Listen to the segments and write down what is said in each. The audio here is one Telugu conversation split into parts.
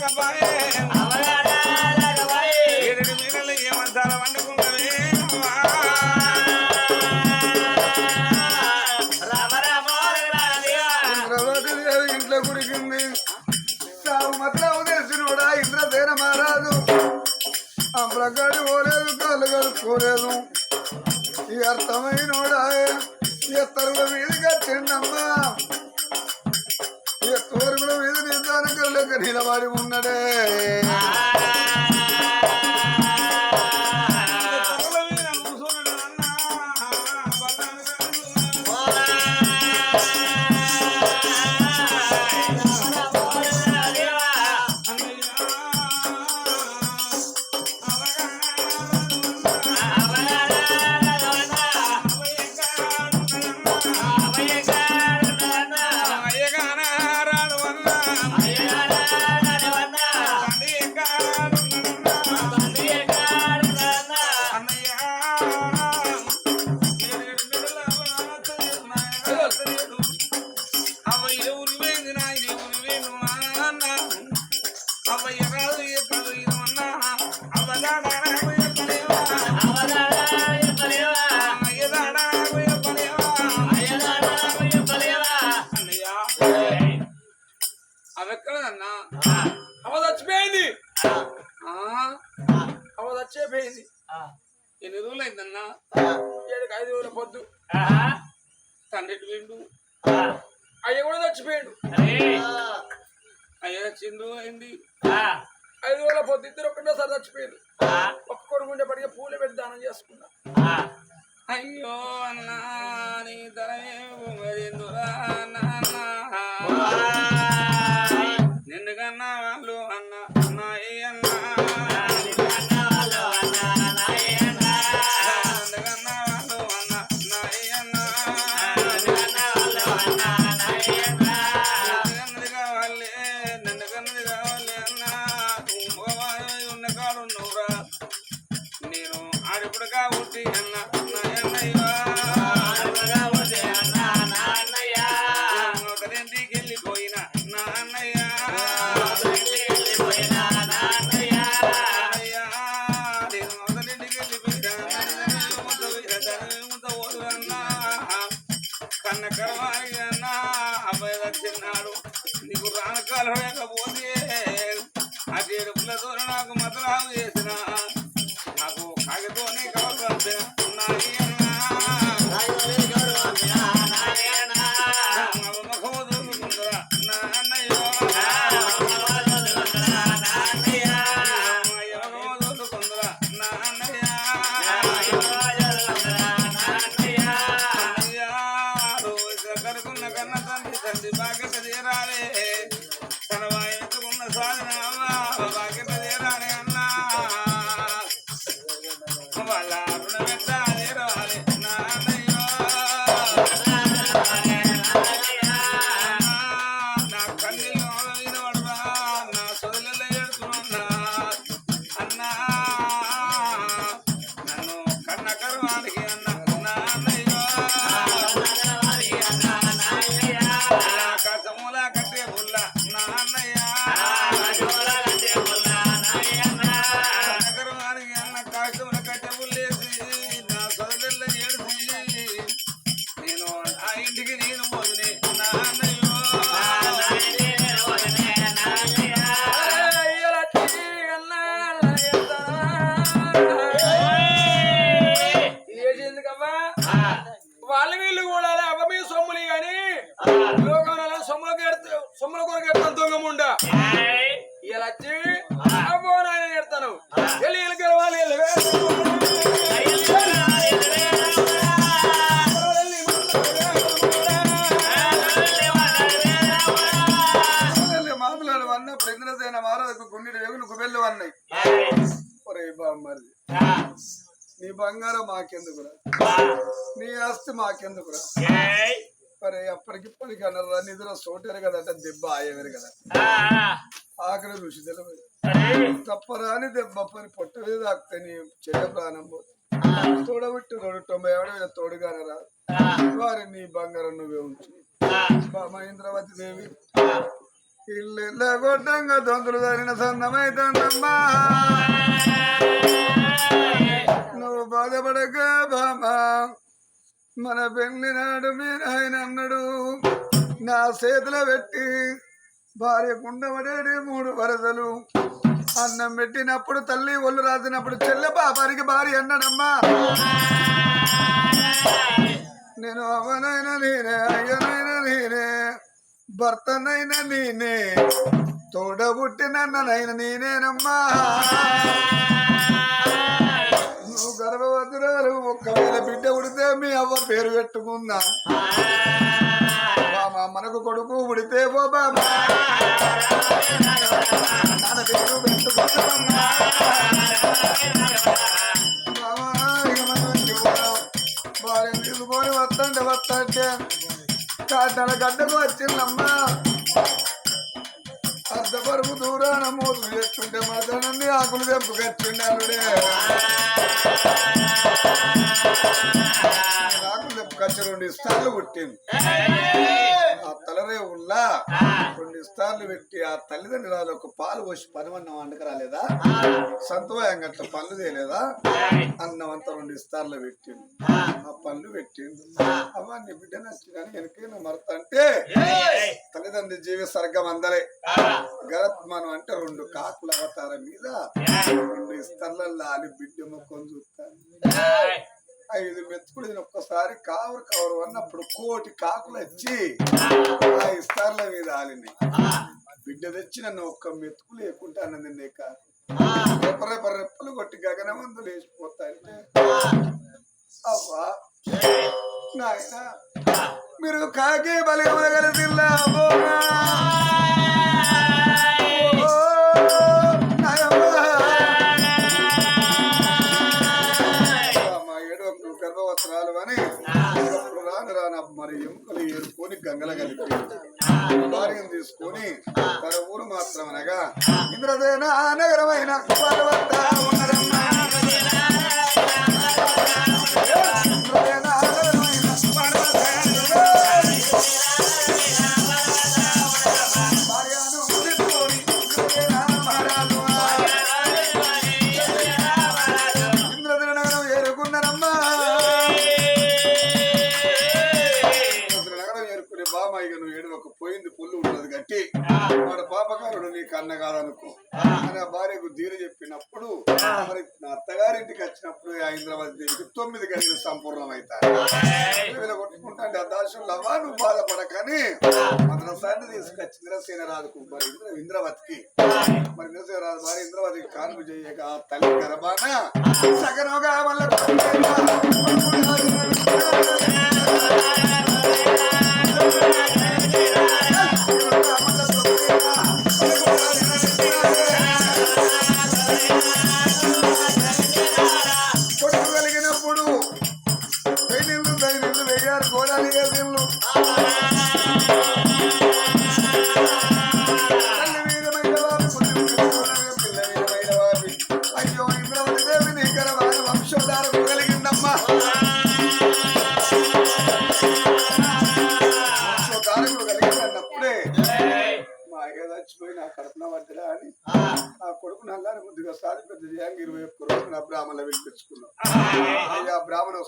Bye. చచ్చిపోయాడు అయ్యా చిందు అయింది. ఐదు వేల పొద్దు ఇద్దరు ఒకటోసారి చచ్చిపోయారు ఒక్క కొడుకు పడిగా పూలు పెట్టి దానం చేసుకున్నా. అయ్యో అన్నా నీ ధర సొమ్ముల కొరకు ఎట్లా ఇలా వచ్చి అమ్మో నాయన వెళ్ళి వెళ్ళి గెలవాలి మాట్లాడవన్న నీ బంగారం మాకెందుకురా? నీ ఆస్తి మాకెందుకురా? అరే అప్పటికిప్పటికి అనరా నిధుల సోటరు కదా అంటే దెబ్బ ఆయవేరు కదా. ఆకలి రుచి తెలియదు. తప్పరాని దెబ్బ పని పొట్ట మీద తాకితే నీ చెడ్డ ప్రాణం తోడబెట్టి రెండు తొంభై ఏడు మీద తోడుగానరా వారి నీ బంగారం నువ్వే ఉంచు. మహేంద్రవతి దేవి. ఇల్లు గొడ్డంగా దొంగలు దారిన సన్నమైతుందమ్మా. మన పెళ్ళి నాడు మీ నాయన అన్నాడు నా చేతిలో పెట్టి భార్య కుండబడేది మూడు వరదలు అన్నం పెట్టినప్పుడు తల్లి ఒళ్ళు రాసినప్పుడు చెల్లె పాపానికి భార్య అన్నాడమ్మా. నేను అవనైనా నేనే అయ్యనైనా నేనే భర్తనైనా నేనే తోడబుట్టినన్ననైనా నేనేనమ్మా. నువ్వు ఒక్కవేళ బిడ్డ ఉడితే మీ అవ్వ పేరు పెట్టుకుందా? బామా మనకు కొడుకు ఉడితే ఓ బాబా. నాన్న పేరు పెట్టుకుందామమ్మా బామా, ఇక మనం తీసుకొని వస్తంటే వస్తంటే. కాటల గడ్డకు వచ్చిందమ్మా. అర్ధపరుపు దూరాన మోసులు చేస్తుంటే మాత్రాన్ని ఆకులు తెంపుకొచ్చిండు అల్లుడే. ఆకులు తెంపుకొచ్చి రెండు ఇస్తార్లు పుట్టింది ఉల్లా. రెండు ఇస్తార్లు పెట్టి ఆ తల్లిదండ్రులు ఒక పాలు పోసి పనివన్నం వండక రాలేదా? సంతోషం గట్ల పళ్ళు తేలేదా అన్నం అంతా రెండు ఇస్తార్లు పెట్టిండు. ఆ. పళ్ళు పెట్టిండు. అవ్వ నీ బిడ్డ కానీ వెనకైనా మరత అంటే తల్లిదండ్రుల జీవి సర్గం అందరే గరత్మనం అంటే రెండు కాకుల అవతారం మీద రెండు ఇస్తర్లలో ఆలి బిడ్డ మొక్కను చూస్తాను ఐదు మెతుకులు నేను ఒక్కసారి కావరు కవరు అన్నప్పుడు కోటి కాకులు వచ్చి ఆ ఇస్తార్ల మీద ఆలింది. బిడ్డ తెచ్చి నన్ను ఒక్క మెతుకు లేకుండా అన్నది నీ కాకు రెప్ప రెప్పలు కొట్టి గగనమందు లేచిపోతాయంటే అవ్వా నాయన మీరు కాకే బలిగల జిల్లా మరి ఎముకలు ఏరుకొని గంగల కలిపి భార్యం తీసుకొని తన ఊరు మాత్రం అనగా ఇంద్రదేన నగరమైన పర్వత ఉన్నదమ్మా. ఇంద్రదేన పాపకారుడు నీ కన్న కాదనుకో అని ఆ భార్యకు ధీర చెప్పినప్పుడు మరి నా అత్తగారింటికి వచ్చినప్పుడు ఇంద్రవతి దేవికి తొమ్మిది గంటలు సంపూర్ణమవుతాయి వీళ్ళు కొట్టుకుంటా ఆ దాసులు అవ్వా నువ్వు బాధపడకని. మద్రసాన్ని తీసుకొచ్చి ఇంద్రసేన రాజుకు మరి ఇంద్ర ఇంద్రవతికి. మరి ఇంద్రసేన రాజు భార్య ఇంద్రవతికి కానుక చేయక ఆ తల్లి గర్భాన సగనోగా మళ్ళీ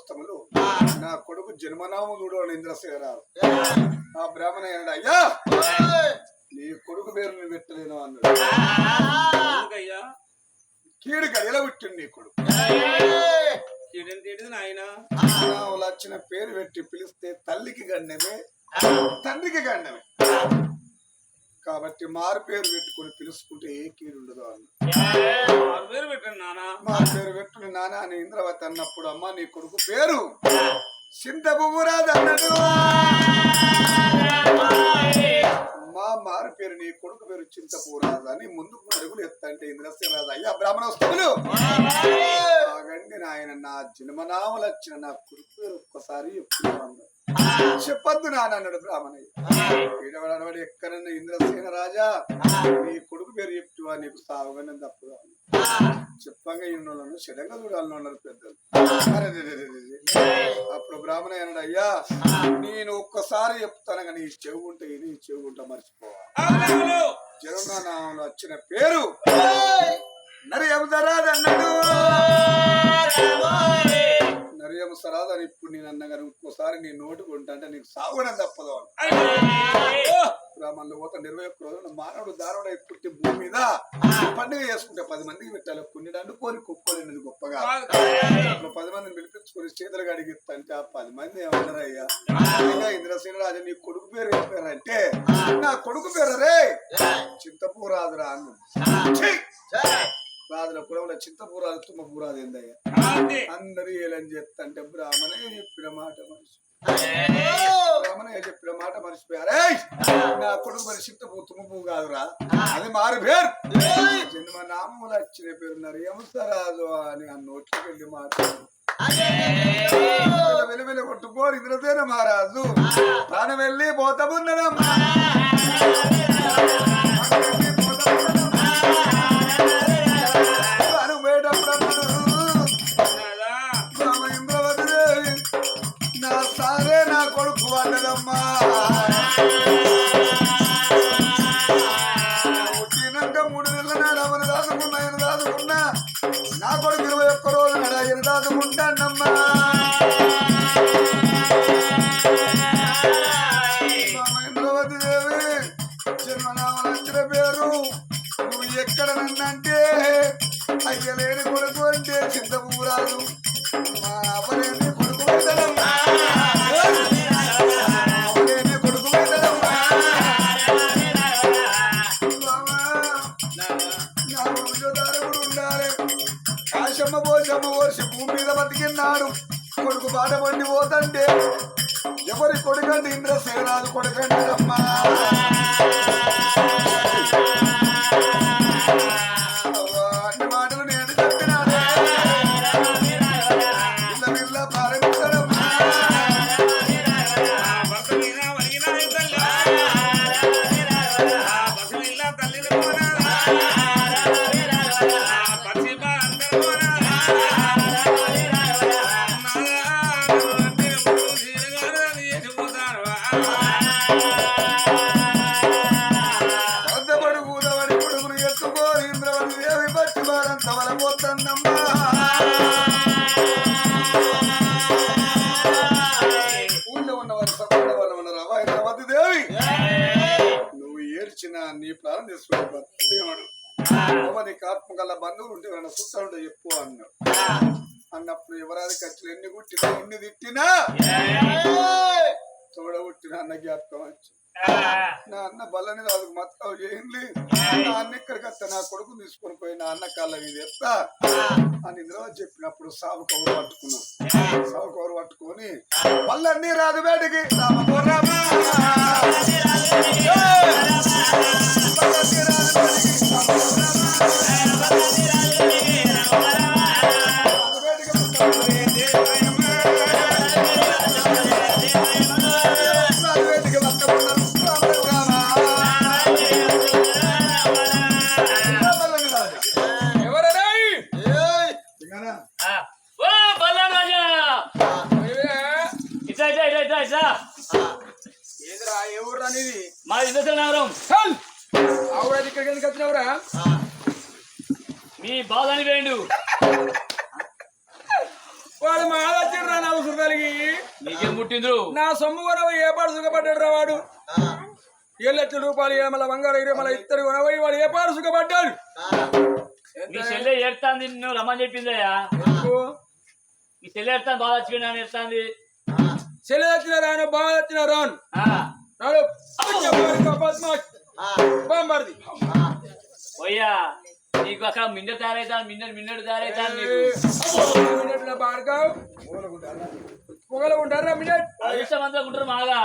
వస్తములు నా కొడుకు జన్మనామం చూడు అని ఇంద్రసేనరావు ఆ బ్రాహ్మణ అయ్యా! నీ కొడుకు పేరు నేను పెట్టలేను అన్నాడు. ఎందుకయ్యా? కీడు గడియల పుట్టిండు నీ కొడుకు. వచ్చిన పేరు పెట్టి పిలిస్తే తల్లికి గండమే తండ్రికి గండమే. కాబట్టి మారు పేరు పెట్టుకొని పిలుచుకుంటే ఏ కీడు ఉండదు అన్న మారు పేరు పెట్టుకుని నాన్న అని ఇంద్రవతి అన్నప్పుడు అమ్మ నీ కొడుకు పేరు అన్నాడు మా మారు పేరు నీ కొడుకు పేరు చింతపురాజు అని ముందుకు అడుగులు ఎత్తంటే ఇంద్రసేనరాజు అయ్యా బ్రాహ్మణ వస్తువులు ఆగండి నాయన నా జన్మనామలు వచ్చిన నా కొడుకు పేరు ఒక్కసారి చెప్తున్నాను. చెప్పొద్దు నాన్న అన్నాడు బ్రాహ్మణయ్య. ఈడవాడు ఎక్కడన్నా ఇంద్రసేన రాజా? నీ కొడుకు పేరు చెప్తువా? నీకు సావుగానే తప్పుగా ఉంది. చెప్పంగా ఇన్నోళ్ళను చెడంగా చూడాలని ఉన్నారు పెద్దలు. అప్పుడు బ్రాహ్మణ అన్నాడు అయ్యా నేను ఒక్కసారి చెప్తాను కానీ నీ చెవు ఉంటే నీ చెవు ఉంటే మర్చిపోవాలి జగన్నామంలో వచ్చిన పేరు నరియం సరాద్ అని ఇప్పుడు నేను అన్నా కానీ ఇంకోసారి నీ నోటు కొంటా అంటే నీకు సాగుడం తప్పదు అన్నాడు. గ్రామాల్లో పోతా ఇరవై ఒక్క రోజులు మానవుడు దారుడు పుట్టి భూమి మీద పండుగ చేసుకుంటే పది మందికి పెట్టాలి. కొన్ని అనుకోని కుక్కోలేనిది గొప్పగా. పది మందిని పిలిపించుకొని చేతులు అంటే ఆ పది మంది ఏమన్నారు అయ్యా అయ్యా ఇంద్రసేనరాజు నీ కొడుకు పేరు ఏం పేరు అంటే నా కొడుకు పేరు రే. చింతపూరాదురా అన్న రాదుల కులంలో చింతపూరాదు తుమ్మపూరాదు ఏందయ్యా? అందరూ ఏలని చెప్తంటే బ్రాహ్మణే చెప్పిన మాట మనిషి బ్రాహ్మణే చెప్పిన మాట మర్చిపోయారే. నా కొడుకు మరి చింతపూ తుమ్మపూ కాదురా. అది మారు పేరు. జన్మ నామములు వచ్చిన పేరు నరియమసరాజు అని ఆ నోట్లోకి వెళ్ళి మాట వెలు వెలు కొట్టుకోరు ఇంద్రసేన మహారాజు. తాను వెళ్ళి పోతమున్నదమ్మా. కాశమ్మ పోషమ్మ పోసి భూమి మీద బతికిన్నాడు. కొడుకు బాట పండి పోతంటే ఎవరి కొడుకండి ఇంద్రసేనాలు కొడుకండి అమ్మా నీ ప్రాణం అవ్వ నీకు ఆత్మకల్లా బంధువులు ఉంటే చుట్టాలు ఉంటే చెప్పు అన్నాడు. అన్నప్పుడు ఎవరాది ఖర్చులు ఎన్ని కుట్టినా ఎన్ని తిట్టినా తోడ పుట్టిన అన్న జ్ఞాపకం వచ్చి నా అన్న బల్లని రాజుకు మొత్తం చేయండి. నా అన్న ఇక్కడికి వస్తే నా కొడుకు తీసుకొని పోయి నా అన్న కాళ్ళ మీద ఎత్తా. అని ఇందులో చెప్పినప్పుడు సాగు కవరు పట్టుకున్నాం. సాగు కవరు పట్టుకొని పళ్ళన్నీ రాదు బయటికి. రామ మీ బాధని వేయండు వాడు మా ఆలోచన నా అవసరం కలిగి నీకేం పుట్టిండ్రు నా సొమ్ము కొనవ ఏ పాడు సుఖపడ్డాడు రా వాడు ఏడు లక్షల రూపాయలు ఏమల బంగారు ఇరవై మల ఇద్దరు కొనవై వాడు ఏ పాడు సుఖపడ్డాడు. మీ చెల్లె ఏడుతాంది నిన్ను రమ్మని చెప్పిందయ్యా. మీ చెల్లె ఏడుతాను బాధ వచ్చిపోయినా ఏడుతాంది. చెల్లి వచ్చిన రాను బాగా వచ్చిన రాను. ఆ, నాడు బాంబర్ది. పోయ్యా నీకు అక్కడ మిండ తయారైతాను మిన్నడు మిన్నడు తయారైతాను నీకు. మినిట్ల బాడుకావు? పొగలు ఉంటారా మాగా.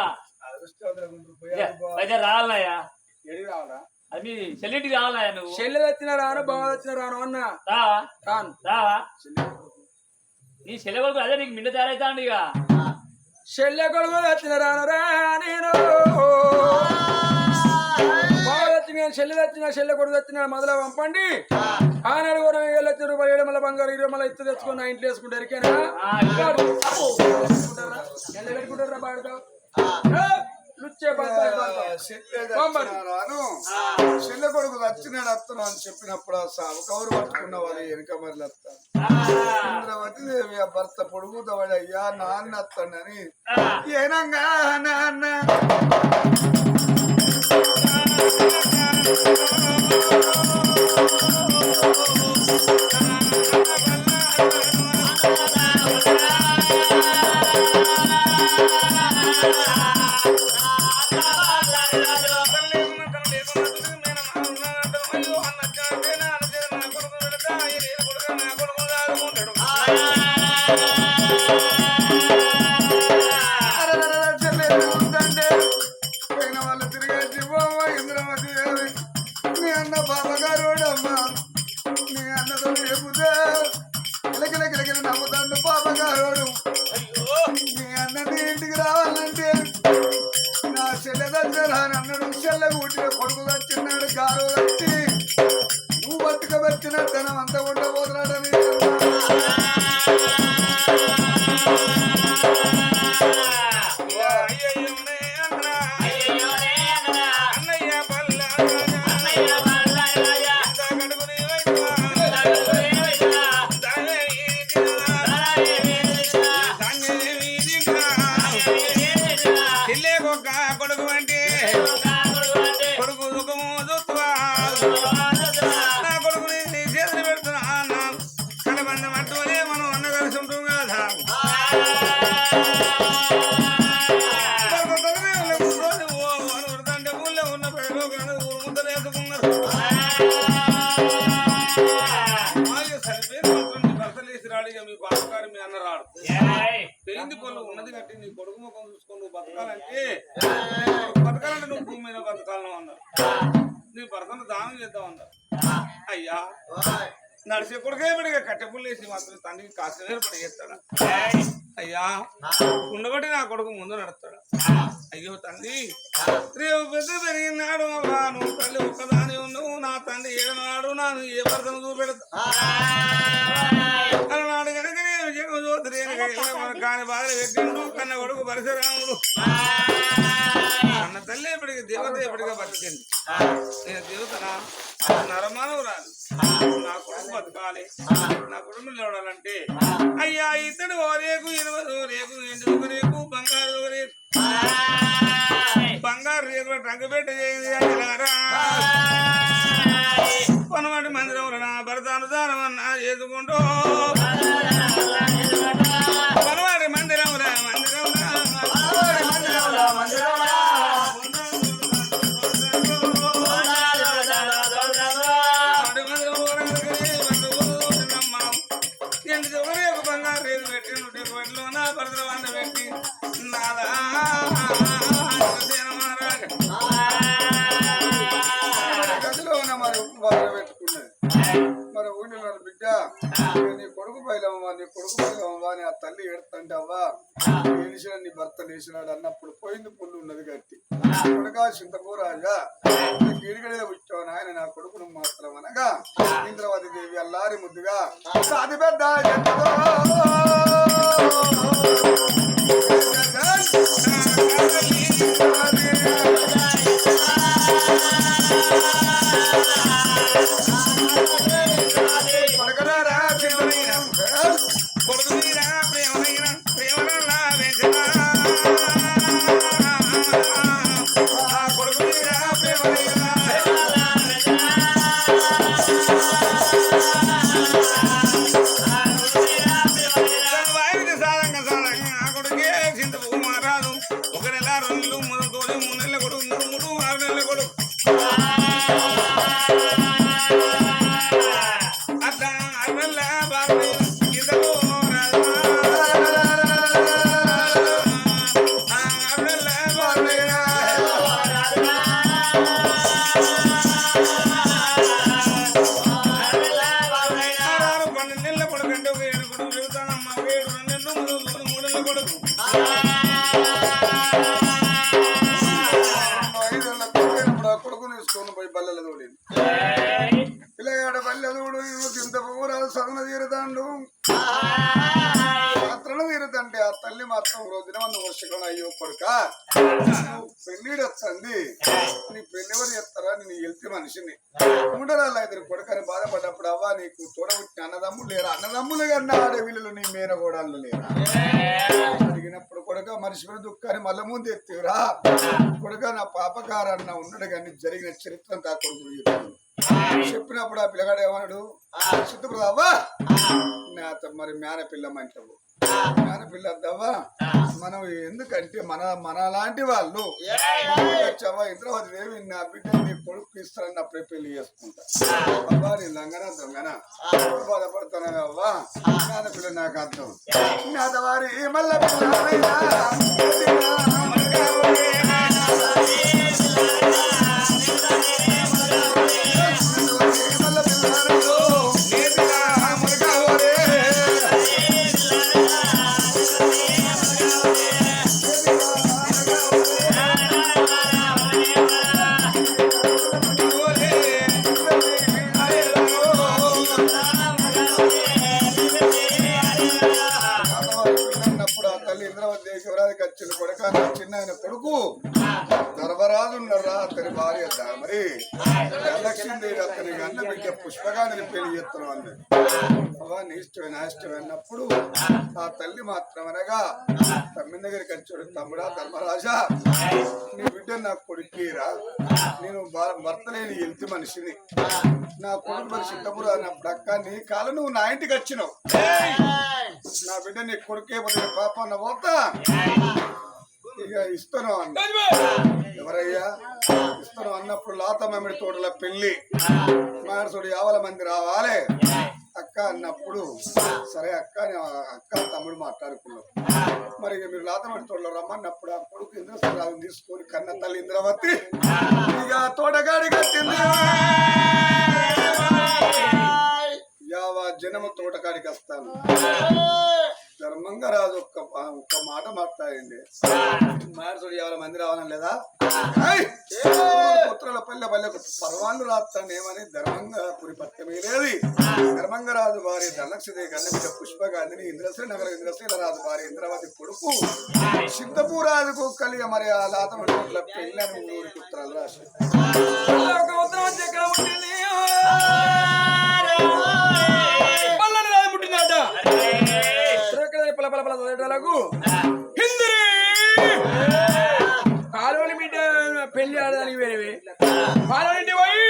అయితే రావాలయ్యా? అది మీ చెల్లింటికి రావాలయ్యా నువ్వు? చెల్లి వచ్చిన రాను బాగా వచ్చిన రాను అన్న. రాను. నీ చెల్లె కొడుకు అదే నీకు మిండ తయారైతాండు ఇక. చెల్లె కొడుకు వచ్చిన రాను రా నేను. నేను చెల్లి తెచ్చిన చెల్లె కొడుకు తెచ్చిన మొదల పంపండి. ఆనాడు కూడా ఏళ్ళు వచ్చి రూపాయలు ఏడు మళ్ళీ బంగారు ఇరవై మళ్ళీ ఇత్తు తెచ్చుకుని నా ఇంట్లో వేసుకుంటారు. ఎరికేనా? ఎల్ల పెట్టుకుంటారా బాడుతావు చెల్లె కొడుకు వచ్చినాడు అత్తను అని చెప్పినప్పుడు సాగు కవరు పట్టుకున్న వాళ్ళు వెనుక మరి దేవి ఆ భర్త పొడుగుతావాడు అయ్యా నాన్న అత్తండని. ఏనంగా నాన్న thank you. వచ్చిన ధనం అంతా మీ అన్న రాడు పెయింది పనులు ఉన్నది కట్టి నీ కొడుకు ముఖం చూసుకొని నువ్వు బతకాలంటే బతకాలంటే నువ్వు భూమి మీద బతకాలను అన్నారు. నీ భర్తను దానం చేద్దాం అన్నారు. అయ్యా నడిచే కొడుకే పడిగా కట్టెపుల్లు వేసి మాత్రం తండ్రికి కాస్త పడి చేస్తాడా అయ్యా ఉండబట్టి నా కొడుకు ముందు నడుస్తాడు. అయ్యో తండ్రి రేపు పెద్ద పెరిగినాడు నువ్వు తల్లి ఒక్కదాని ఉన్నావు నా తండ్రి ఏనాడు నాను ఏ భర్తను చూపెడతా? కాని బాధలు పెట్టిండు. కన్న కొడుకు పరశురాముడు. అన్న తల్లి ఎప్పటికి దేవత ఎప్పటిగా బతికింది. నేను దేవతనా? నరమానవు రాదు నా కొడుకు బతకాలి. నా కొడుకు నిలవడాలంటే అయ్యా ఇతడు ఓ రేకు ఇరవై రేకు ఎండు రేకు బంగారు రేకు. బంగారు రేకుల ట్రంక్ పెట్టి చేయింది అయ్యలారా కొనవాటి మందిరం నా భర్త అనుదానం అన్నా చేసుకుంటూ చింతకూ రాజా గిరిగడే వచ్చావు నాయన నా కొడుకును మాత్రం అనగా. ఇంద్రవతి దేవి అల్లారి ముద్దుగా. సాది పెద్ద లేరా కన్నా ఆడే వీళ్ళు నీ మేనగోడాళ్ళు లేరా? అడిగినప్పుడు కొడుక మనిషి మీద దుఃఖాన్ని మళ్ళీ ముందు ఎత్తివరా కొడుక నా పాపకారాన్న ఉన్నాడు కానీ జరిగిన చరిత్ర అంతా కొడుకు చెప్పినప్పుడు ఆ పిల్లగాడు ఏమన్నాడు? చిత్తప్రదావా నాతో మరి మేన పిల్ల మంటవు మేనపిల్ల వద్దావా మనం ఎందుకంటే మన మన లాంటి వాళ్ళు వచ్చావా ఇంద్రవతి దేవి నా బిడ్డ నీ కొడుకు ఇస్తానన్నప్పుడే పెళ్ళి చేసుకుంటా. అవ్వా నీ లంగన దొంగన? బాధపడుతున్నావు అవ్వా? మేనపిల్ల నాకు అర్థం. మల్ల పిల్ల ఉన్నప్పుడు ఆ తల్లి ఇంద్రవతి శివరాజుకి వచ్చిన కొడుక నా చిన్న ఆయన కొడుకు భార్య మరి? లక్ష్మీదేవి అతని అన్న బిడ్డ పుష్పగాని పెళ్ళి చేస్తున్నాం అన్నది. నీ ఇష్టమైన ఇష్టం అన్నప్పుడు ఆ తల్లి మాత్రం అనగా తమ్మి దగ్గరికి వచ్చాడు తమ్ముడా ధర్మరాజా నీ బిడ్డ నా కొడుకురా నేను భ- భర్త లేని ఎల్తి మనిషిని. నా కొడుకు మరి సిద్ధపురు అన్నప్పుడు అక్క నీ కాలం నువ్వు నా ఇంటికి వచ్చినావు. నా బిడ్డ నీ కొడుకే పోతే పాప అన్న పోతా. ఇక ఇస్తాను అన్న. ఎవరయ్యా? ఇస్తాను అన్నప్పుడు లాతమ్మడి తోటల పెళ్ళి మానసుడు యావల మంది రావాలి. అక్క అన్నప్పుడు సరే అక్క అక్క తమ్ముడు మాట్లాడుకున్నాం. మరి ఇక మీరు లాతమడి తోటలో రమ్మన్నప్పుడు ఆ కొడుకు ఇంద్రసరాజు తీసుకొని కన్న తల్లి ఇంద్రవతి ఇక తోటగాడికి వచ్చింది. యావ జనము తోటకాడికి వస్తాను. ధర్మంగా రాజు ఒక్క ఒక్క మాట మాట్లాడండి. మాట్లాడు ఎవరి మంది రావాలని లేదా? పుత్రుల పల్లె పల్లె పర్వాలు రాస్తాను ఏమని? ధర్మంగా పురి పట్టమే లేదు ధర్మంగా రాజు వారి ధనలక్ష్మి కన్నబిడ్డ పుష్పగాంధిని ఇంద్రశ్రీ నగర ఇంద్రశ్రీల రాజు వారి ఇంద్రవతి కొడుకు. సిద్ధపూ రాజుకు కలిగ మరి ఆ లాత పెళ్ళని ఊరికి ఉత్తరాలు రాశారు శ్రీకృష్ణ హిందీ. కాలువని బిడ్డ పెళ్ళి ఆడడానికి పోయినవి. పాలవని పోయి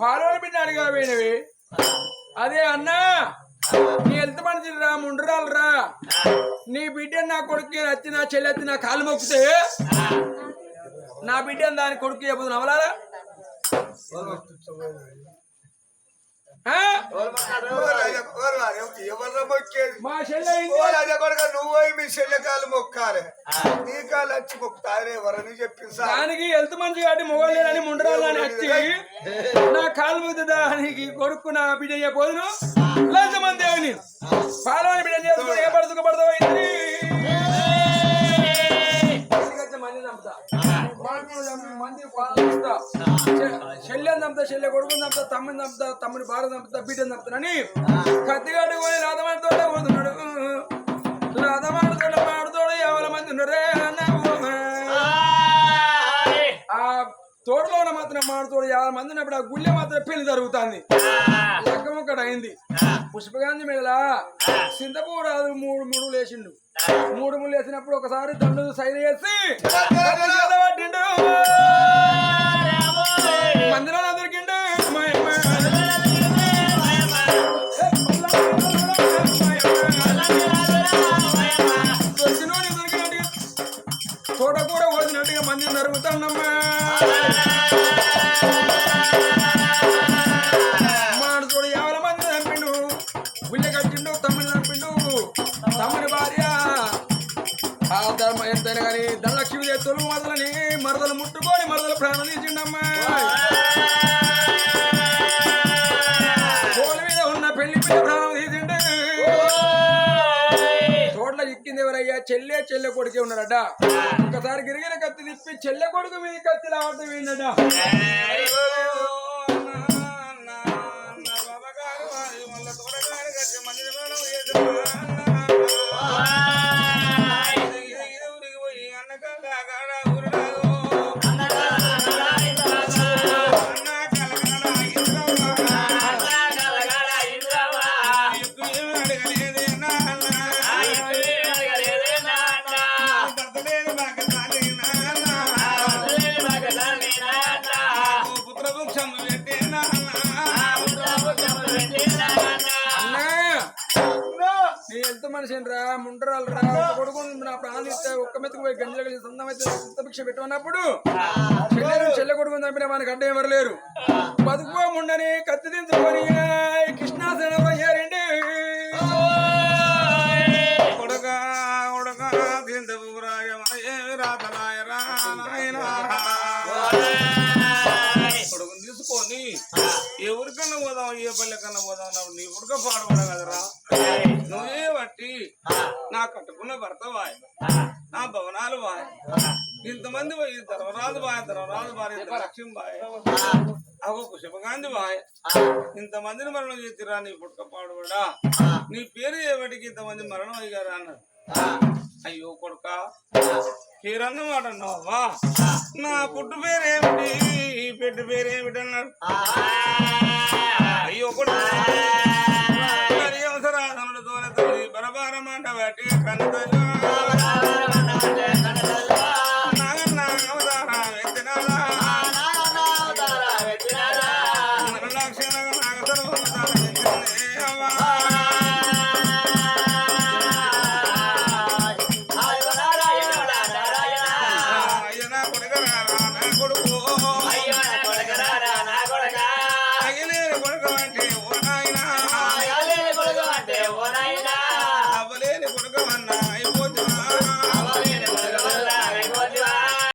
పాలోని బిడ్డ అడిగా పోయినవి. అదే అన్నా నీ ఎంత మంది రా ముండ్రాలు రా. నీ బిడ్డ నా కొడుకు అత్తి నా చెల్లి అత్తి నా కాలు మొక్కితే నా బిడ్డ దాని కొడుకు చెప్పదు నవలారా? మా చెల్లె ఓ రాజా కొడుక నువ్వు పోయి మీ చెల్లెకాలు మొక్కాలి నీ కాలు వచ్చి మొక్కుతారే ఎవరని చెప్పి సార్ దానికి హెల్త్ మంచి కాబట్టి మొగలేదని ముండరాలని వచ్చి నా కాలు మీద దానికి కొడుకు నా బిడ్డ చెప్పోదును లంచమంది దేవుని పాలవాని బిడ్డ చేసుకుని ఏ పడుతుకు పడతావు మంది చంపుతా. చెల్లెని చంపుతా చెల్లె కొడుకుని చంపుతా తమ్ముని చంపుతా తమ్ముని భార్య చంపుతా బిడ్డని చంపుతానని కత్తిగాడు కొని రాధమాడితో పోతున్నాడు రాధమాడితో మాడుతోడు ఎవరి మంది ఉన్నారే? తోటలో మాత్రం మాడుతోడు యాభై మంది ఉన్నప్పుడు ఆ గుళ్ళె మాత్రం పెళ్ళి జరుగుతుంది. లగ్గం ఒకటి అయింది పుష్పగాంధి మీద సింతపూ రాదు మూడు మూడు లేచిండు మూడు మూడు లేచినప్పుడు ఒకసారి దండు సైన్ పట్టిండు మందిరాలు కానీ ధనలక్ష్మి మొదలని మరదలు ముట్టుకొని మరదలు ప్రాణం తీసిండమ్మా మీద ఉన్న పెళ్ళి పిల్ల ప్రాణం తీసిండు తోటలో ఇక్కింది ఎవరయ్యా చెల్లె చెల్లె కొడుకే ఉన్నాడట ఒకసారి గిరిగిన కత్తి తిప్పి చెల్లె కొడుకు మీద కత్తి లావటం పోయిందట మనిషి రా ముండరాలు రా ఒక కొడుకు నా ప్రాణాలు ఇస్తే ఒక్క మెతుకు పోయి గంజలు కలిసి సొంతం అయితే భిక్ష పెట్టమన్నప్పుడు చెల్లె చెల్లె కొడుకుని చంపిన మనకి అడ్డం ఎవరు లేరు. బతుకోముండని కత్తి దించుకొని కృష్ణాసనం అయ్యారండి ఎవరికన్నా పోదాం ఏ పల్లె కన్నా పోదాం అన్నప్పుడు నీ పుడక పాడబడ కదరా. నువ్వే బట్టి నా కట్టుకున్న భర్త వాయ్. నా భవనాలు వాయ్. ఇంతమంది పోయి ధర్మరాజు బాయ్ ధర్మరాజు భార్య లక్ష్యం బాయ్ అగో పుష్పగాంధి బాయ్ ఇంతమందిని మరణం చేతిరా నీ పుడక పాడుబడా నీ పేరు ఏవటికి ఇంతమంది మరణం అయ్యారా అన్నారు? అయ్యో కొడుక. పేరన్న మాట అన్నావా నా పుట్టు పేరేమిటి? పెట్టు పేరేమిటి అన్నాడు. అయ్యో కొడుక. మరి అవసరాధనుడు తోల తల్లి బరబారమాట బట్టి కన్న తల్లి